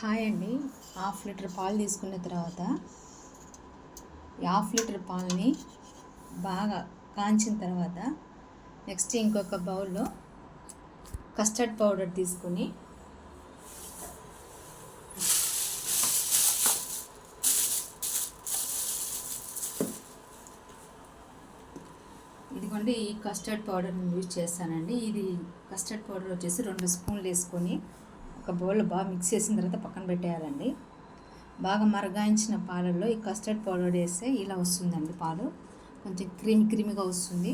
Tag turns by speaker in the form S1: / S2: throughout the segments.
S1: Hi అండి. Half litre పాలు తీసుకున్న తర్వాత ఈ హాఫ్ లీటర్ పాలని బాగా కాంచిన తర్వాత నెక్స్ట్ ఇంకొక బౌల్లో కస్టర్డ్ పౌడర్ తీసుకుని ఇదిగోండి ఈ కస్టర్డ్ పౌడర్ యూజ్ చేస్తానండి. ఇది కస్టర్డ్ పౌడర్ వచ్చేసి రెండు స్పూన్లు వేసుకొని ఒక బౌల్లో బాగా మిక్స్ చేసిన తర్వాత పక్కన పెట్టేయాలండి. బాగా మరగాయించిన పాలల్లో ఈ కస్టర్డ్ పౌడర్ వేస్తే ఇలా వస్తుందండి పాలు. కొంచెం క్రీమ్ క్రిమిగా వస్తుంది.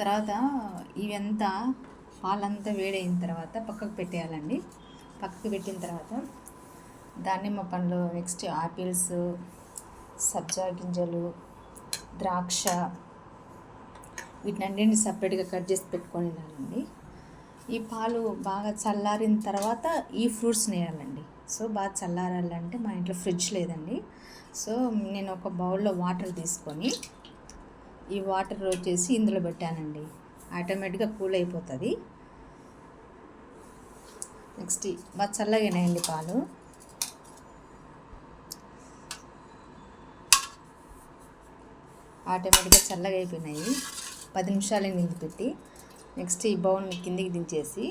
S1: తర్వాత ఇవంతా పాలంతా వేడైన తర్వాత పక్కకు పెట్టేయాలండి. పక్కకు పెట్టిన తర్వాత దానిమ్మ పండ్లు నెక్స్ట్ ఆపిల్స్ సబ్జా గింజలు ద్రాక్ష వీటినన్నింటిని సపరేట్గా కట్ చేసి పెట్టుకొని ఉండాలండి. ఈ పాలు బాగా చల్లారిన తర్వాత ఈ ఫ్రూట్స్ వేయాలండి సో బాగా చల్లారాలంటే మా ఇంట్లో ఫ్రిడ్జ్ లేదండి. సో నేను ఒక బౌల్లో వాటర్ తీసుకొని ఈ వాటర్ వచ్చేసి ఇందులో పెట్టానండి. ఆటోమేటిక్గా కూల్ అయిపోతుంది. నెక్స్ట్ బాగా చల్లగానేయండి పాలు. ఆటోమేటిక్గా చల్లగా అయిపోయినాయి. పది నిమిషాలు నిలిపెట్టి పెట్టి. నెక్స్ట్ ఈ బౌల్ని కిందికి దించేసి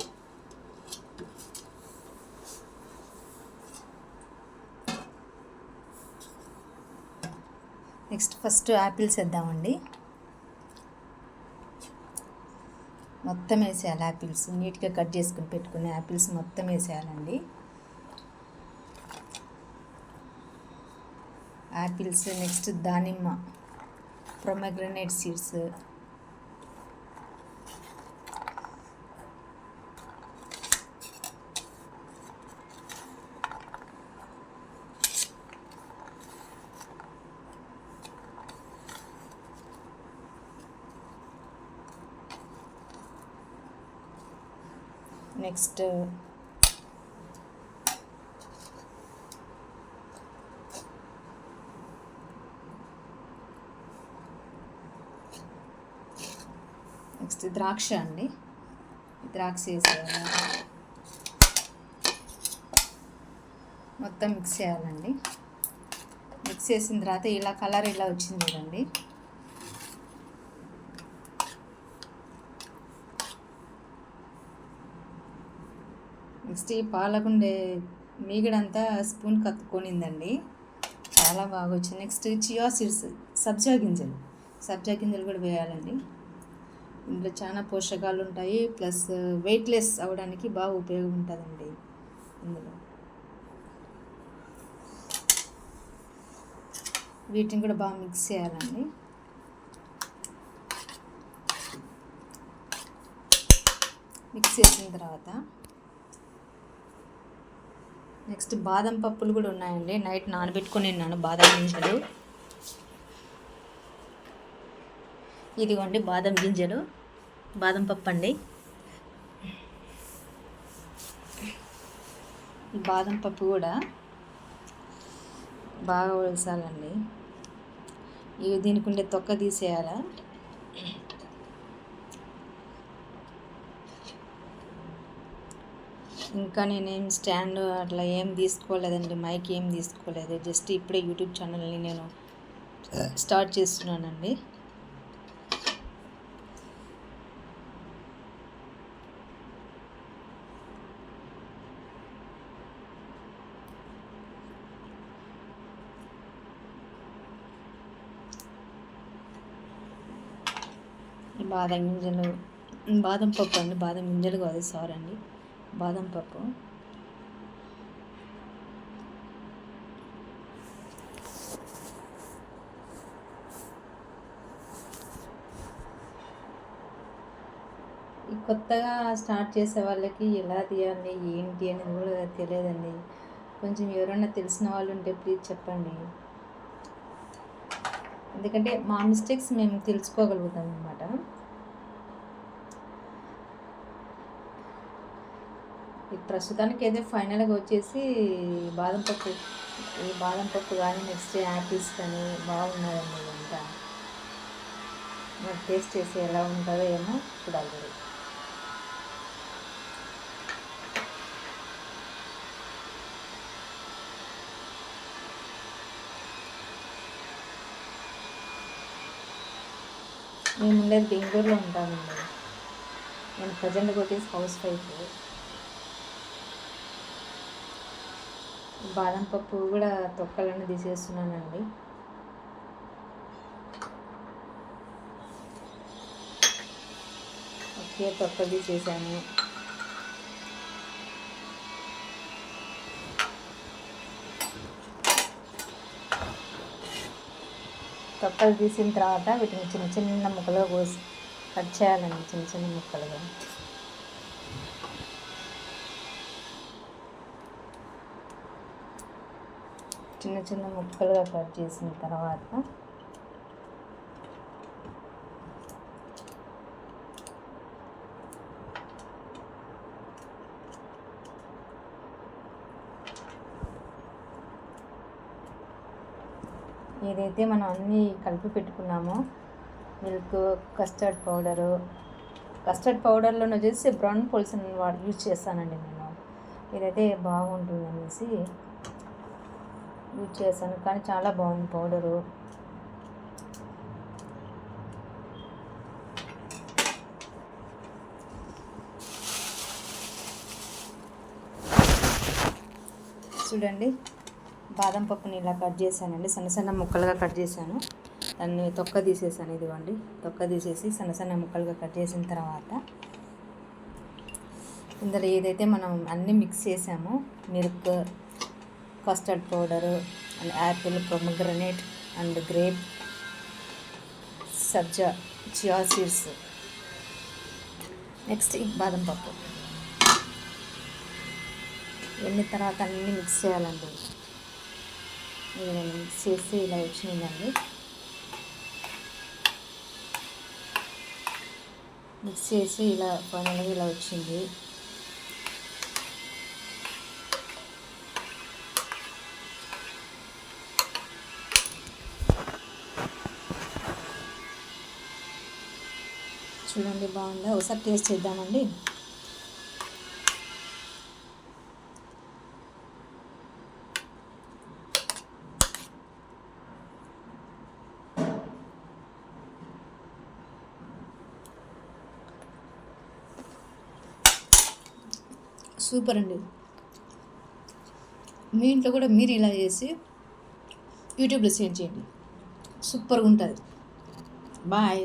S1: నెక్స్ట్ ఫస్ట్ యాపిల్స్ వేద్దామండి. మొత్తం వేసేయాలి యాపిల్స్ నీట్గా కట్ చేసుకుని పెట్టుకునే యాపిల్స్ మొత్తం వేసేయాలండి. యాపిల్స్ నెక్స్ట్ దానిమ్మ ప్రొమగ్రనేట్ సీడ్స్ నెక్స్ట్. నెక్స్ట్ ద్రాక్ష అండి. ద్రాక్ష వేసేయాలి. మొత్తం మిక్స్ చేయాలండి. మిక్స్ చేసిన తర్వాత ఇలా కలర్ ఇలా వచ్చింది కదండి నెక్స్ట్ ఈ పాలకుండే మీగడంతా స్పూన్ కత్తుకొనిందండి. చాలా బాగా వచ్చింది నెక్స్ట్ చియా సీడ్స్ సబ్జా గింజలు. సబ్జా గింజలు కూడా వేయాలండి. ఇందులో చాలా పోషకాలు ఉంటాయి ప్లస్ వెయిట్లెస్ అవ్వడానికి బాగా ఉపయోగం ఉంటుందండి ఇందులో. వీటిని కూడా బాగా మిక్స్ చేయాలండి. మిక్స్ చేసిన తర్వాత నెక్స్ట్ బాదం పప్పులు కూడా ఉన్నాయండి. నైట్ నానబెట్టుకొని ఉన్నాను బాదం గింజలు. ఇదిగోండి బాదం గింజలు. బాదం పప్పు అండి బాదం పప్పు కూడా బాగా ఉడసాలండి ఇవి దీనికి ఉండే తొక్క తీసేయాలా? ఇంకా నేనేం స్టాండ్ అట్లా ఏం తీసుకోలేదండి మైక్ ఏం తీసుకోలేదు. జస్ట్ ఇప్పుడే యూట్యూబ్ ఛానల్ని నేను స్టార్ట్ చేస్తున్నానండి. బాదం గింజలు బాదం పప్పు అండి బాదం గింజలు కాదు సారీ అండి. బాదం పప్పు. ఈ కొత్తగా స్టార్ట్ చేసే వాళ్ళకి ఎలా తీయాలి ఏంటి అనేది కూడా తెలియదండి. కొంచెం ఎవరైనా తెలిసిన వాళ్ళు ఉంటే ప్లీజ్ చెప్పండి. ఎందుకంటే మా మిస్టేక్స్ మేము తెలుసుకోగలుగుతాం అనమాట ప్రస్తుతానికి అయితే ఫైనల్గా వచ్చేసి బాదం పప్పు ఈ బాదం పప్పు కానీ నెక్స్ట్ యాపిల్స్ కానీ బాగున్నదండి ఇంకా మరి టేస్ట్ చేసి ఎలా ఉంటుందో ఏమో చూడాలి మేము ఉండేది బెంగళూరులో ఉంటామండి నేను ప్రజెంట్గా వచ్చేసి హౌస్ వైఫ్ బాదం పప్పు కూడా తొక్కలను తీసేస్తున్నానండి. ఒకే తొక్కలు తీసేసాను. తొక్కలు తీసిన తర్వాత వీటిని చిన్న చిన్న ముక్కలుగా కోసి కట్ చేయాలండి చిన్న చిన్న ముక్కలుగా. చిన్న చిన్న ముక్కలుగా కట్ చేసిన తర్వాత ఏదైతే మనం అన్నీ కలిపి పెట్టుకున్నామో మిల్క్ కస్టర్డ్ పౌడరు కస్టర్డ్ పౌడర్లో వచ్చేసి బ్రౌన్ పుల్స్ వాడు యూజ్ చేస్తానండి నేను. ఇదైతే బాగుంటుంది అనేసి యూజ్ చేశాను కానీ చాలా బాగుంది పౌడరు. చూడండి బాదం పప్పుని ఇలా కట్ చేశానండి. సన్న సన్న ముక్కలుగా కట్ చేశాను. దాన్ని తొక్క తీసేసాను ఇదిగోండి. తొక్క తీసేసి సన్న సన్న ముక్కలుగా కట్ చేసిన తర్వాత ఇందులో ఏదైతే మనం అన్నీ మిక్స్ చేసామో milk custard powder and apple pomegranate and grape sabja chia seeds. Next బాదం పప్పు. వెళ్ళిన తర్వాత అన్నీ మిక్స్ చేయాలండి. ఇది నేను మిక్స్ చేసి ఇలా వచ్చిందండి. మిక్స్ చేసి ఇలా ఫైనల్గా ఇలా వచ్చింది. చూడండి బాగుందా? ఒకసారి టేస్ట్ చేద్దామండి. సూపర్ అండి. మీ ఇంట్లో కూడా మీరు ఇలా చేసి యూట్యూబ్లో సెండ్ చేయండి. సూపర్గా ఉంటుంది. బాయ్.